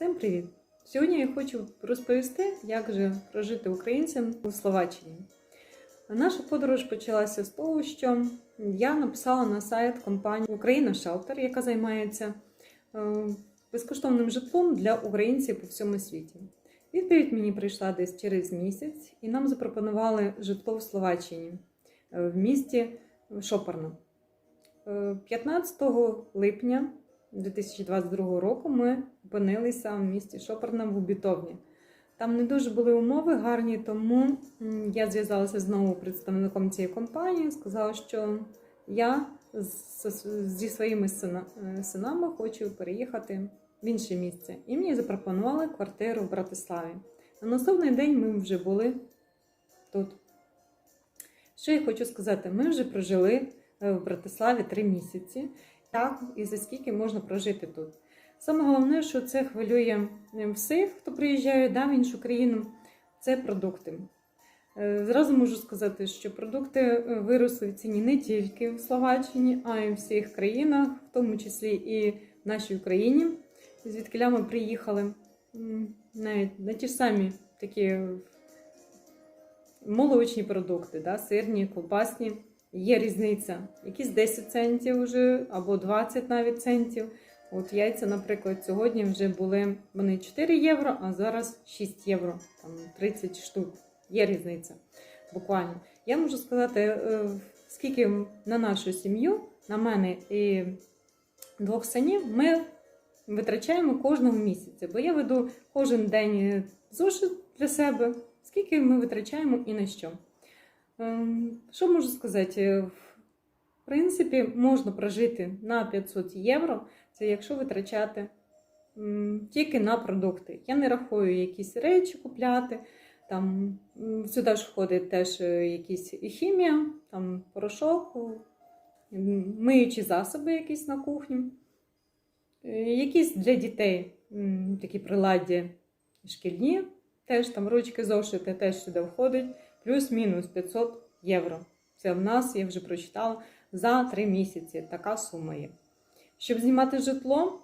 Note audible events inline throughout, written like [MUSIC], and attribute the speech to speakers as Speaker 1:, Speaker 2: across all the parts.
Speaker 1: Всім привіт! Сьогодні я хочу розповісти, як же прожити українцям у Словаччині. Наша подорож почалася з того, що я написала на сайт компанії Україна Шелтер, яка займається е, безкоштовним житлом для українців по всьому світі. Відповідь мені прийшла десь через місяць, і нам запропонували житло в Словаччині е, в місті Шопарно. Е, 15 липня 2022 року ми опинилися в місті Шопарна в Убітовні. Там не дуже були умови гарні, тому я зв'язалася знову представником цієї компанії, сказала, що я зі своїми е, синами хочу переїхати в інше місце. І мені запропонували квартиру в Братиславі. На наступний день ми вже були тут. Що я хочу сказати? Ми вже прожили е, в Братиславі три місяці. Так, і за скільки можна прожити тут. Саме головне, що це хвилює е, всіх, хто приїжджає да, в іншу країну, це продукти. Е, Зразу можу сказати, що продукти е, виросли в ціні не тільки в Словаччині, а й в всіх країнах, в тому числі і в нашій Україні, звідки ми приїхали. Навіть на ті ж самі такі молочні продукти, да, сирні, ковбасні. Є різниця. Якісь 10 центів вже, або 20 навіть центів. От яйця, наприклад, сьогодні вже були вони 4 євро, а зараз 6 євро, там 30 штук. Є різниця. Буквально. Я можу сказати, е, скільки на нашу сім'ю, на мене і двох синів, ми витрачаємо кожного місяця. Бо я веду кожен день зошит для себе, скільки ми витрачаємо і на що. Ем, Що можу сказати? В принципі, можна прожити на 500 євро, це якщо витрачати тільки на продукти. Я не рахую якісь речі купляти. Там сюди ж входить теж е, якісь хімія, там порошок, миючі засоби якісь на кухню, Е, якісь для дітей такі приладдя шкільні, теж там ручки зошити теж сюди входить плюс-мінус 500 євро. Це в нас, я вже прочитала, за 3 місяці така сума є. Щоб знімати житло,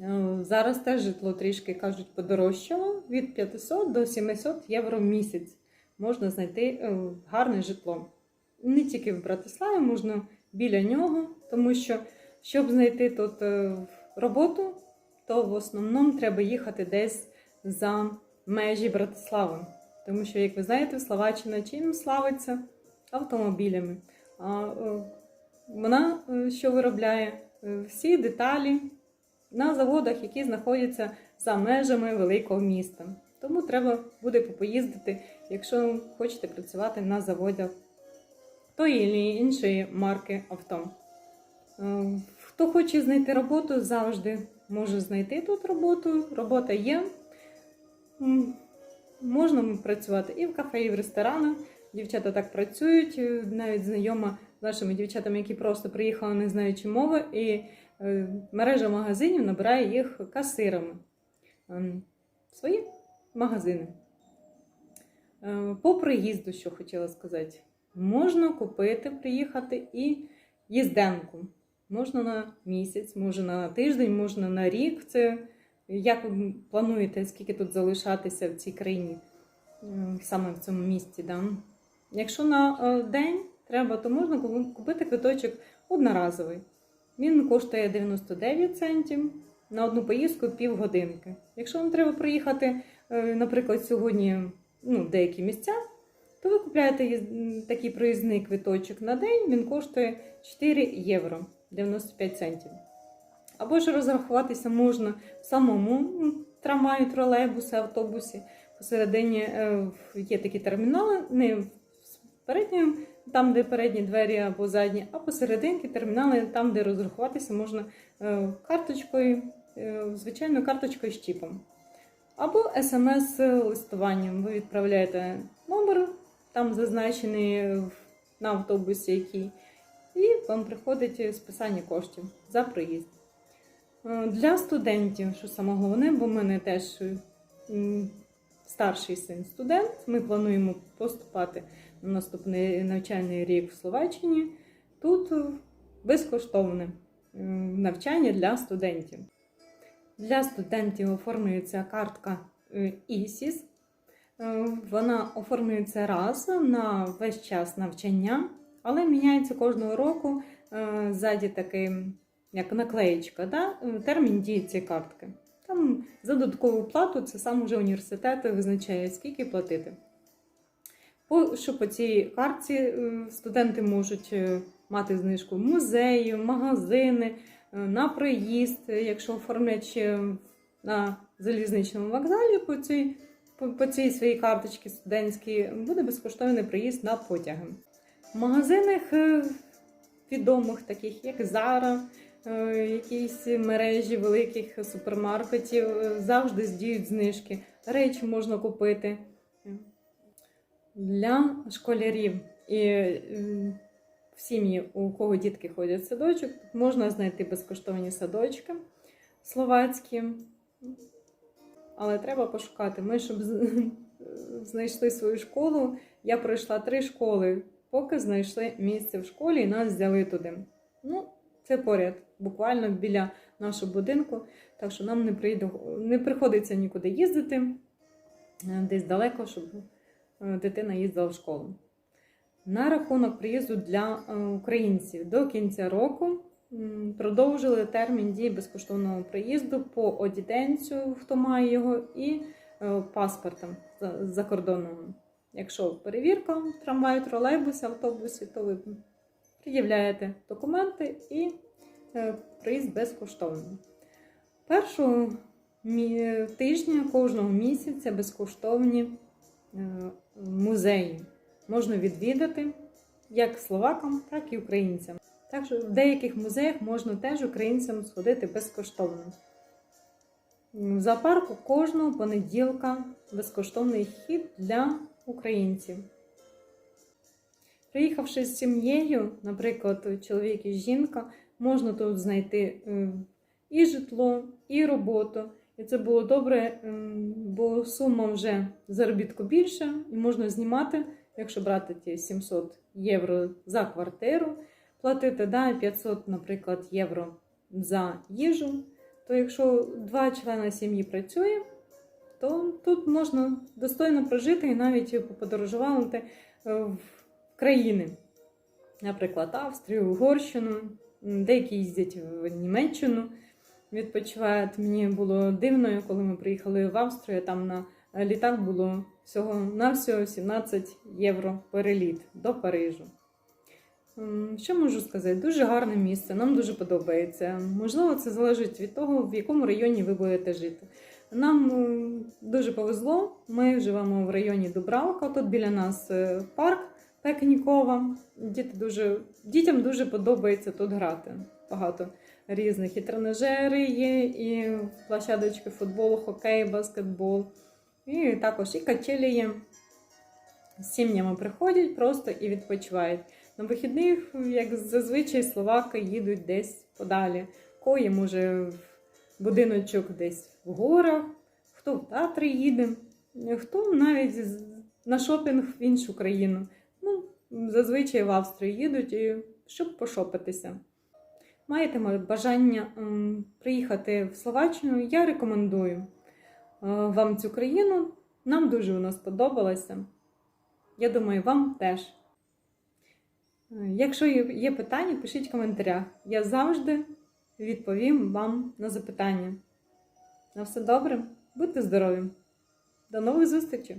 Speaker 1: е, зараз теж житло трішки кажуть подорожчало від 500 до 700 євро в місяць. Можна знайти е, гарне житло. Не тільки в Братиславі, можна біля нього, тому що, щоб знайти тут е, роботу, то в основному треба їхати десь за межі Братислави. Тому що, як ви знаєте, Словаччина чим славиться автомобілями. А е, вона е, що виробляє? Е, Всі деталі на заводах, які знаходяться за межами великого міста. Тому треба буде поїздити, якщо хочете працювати на заводах тої іншої марки авто. Хто хоче знайти роботу, завжди може знайти тут роботу. Робота є. Можна працювати і в кафе, і в ресторанах. Дівчата так працюють. Е, Навіть знайома з нашими дівчатами, які просто приїхали, не знаючи мови, і е, мережа магазинів набирає їх касирами. Ем, Свої магазини. Е, По приїзду, що хотіла сказати, можна купити, приїхати і їзденку. Можна на місяць, можна на тиждень, можна на рік. Це як ви плануєте, скільки тут залишатися в цій країні, саме в цьому місті? Да? Якщо на е, день треба, то можна купити квиточок одноразовий. Він коштує 99 центів на одну поїздку півгодинки. Якщо вам треба проїхати, е, наприклад, сьогодні ну, в деякі місця, то ви купляєте такий проїзний квиточок на день, він коштує 4 євро 95 центів. Або ж розрахуватися можна в самому трамваю, тролейбусі, автобусі. Посередині е, є такі термінали, не в передньому, там, де передні двері або задні, а посерединки термінали, там, де розрахуватися можна е, карточкою, е, звичайною карточкою з чіпом. Або смс-листуванням. Ви відправляєте номер, там зазначений е, на автобусі, який, і вам приходить списання коштів за проїзд. Е, Для студентів, що саме головне, бо в мене теж старший син студент. Ми плануємо поступати на наступний навчальний рік в Словаччині. Тут безкоштовне е, навчання для студентів. Для студентів оформлюється картка ISIS. Е, Вона оформлюється раз на весь час навчання, але міняється кожного року ззаді такий, як наклеєчка, да? е, термін дії цієї картки. Там за додаткову плату це сам уже університет визначає, скільки платити. Що по цій картці е, студенти можуть е, мати знижку в музеї, магазини, на проїзд, е, якщо оформлять на залізничному вокзалі по цій, по, цій своїй карточці студентській, буде безкоштовний проїзд на потяги. В магазинах відомих, таких як е, якісь мережі великих супермаркетів, е, завжди здіють знижки. Речі можна купити для школярів і е, в сім'ї, у кого дітки ходять в садочок, можна знайти безкоштовні садочки словацькі. Але треба пошукати. Ми, щоб [LAUGHS] знайшли свою школу, я пройшла три школи, поки знайшли місце в школі і нас взяли туди. Ну, це поряд, буквально біля нашого будинку. Так що нам не, прийде, не приходиться нікуди їздити е, десь далеко, щоб е, дитина їздила в школу. На рахунок приїзду для е, українців до кінця року продовжили термін дії безкоштовного приїзду по одітенцю, хто має його, і паспортом за- закордонним. Якщо перевірка в трамваї, тролейбусі, автобусі, то ви пред'являєте документи і е, приїзд безкоштовний. Першого тижня кожного місяця безкоштовні е, музеї можна відвідати як словакам, так і українцям. Так що в деяких музеях можна теж українцям сходити безкоштовно. В зоопарку кожного понеділка безкоштовний вхід для українців. Приїхавши з сім'єю, наприклад, чоловік і жінка, можна тут знайти е, і житло, і роботу. І це було добре, ем, бо сума вже заробітку більше, і можна знімати, якщо брати ті 700 євро за квартиру, платити да, 500, наприклад, євро за їжу. То якщо два члени сім'ї працює, то тут можна достойно прожити і навіть поподорожувати е, в країни, наприклад, Австрію, Угорщину, деякі їздять в Німеччину, відпочивають. Мені було дивно, коли ми приїхали в Австрію, там на літак було всього навсього 17 євро переліт до Парижу. Що можу сказати? Дуже гарне місце, нам дуже подобається. Можливо, це залежить від того, в якому районі ви будете жити. Нам дуже повезло. Ми живемо в районі Дубравка. Тут біля нас е, парк Пекнікова. Діти дуже, дітям дуже подобається тут грати. Багато різних і тренажери є, і площадочки футболу, хокей, баскетбол. І також і качелі є. З сім'ями приходять просто і відпочивають. На вихідних, як зазвичай, словаки їдуть десь подалі. Кої, може, в будиночок десь в горах, хто в Татри їде, хто навіть на шопінг в іншу країну. Зазвичай в Австрію їдуть, щоб пошопитися. Маєте бажання приїхати в Словаччину, я рекомендую е, вам цю країну. Нам дуже вона сподобалася. Я думаю, вам теж. Е, Якщо є питання, пишіть в коментарях. Я завжди відповім вам на запитання. На все добре, будьте здорові! До нових зустрічей!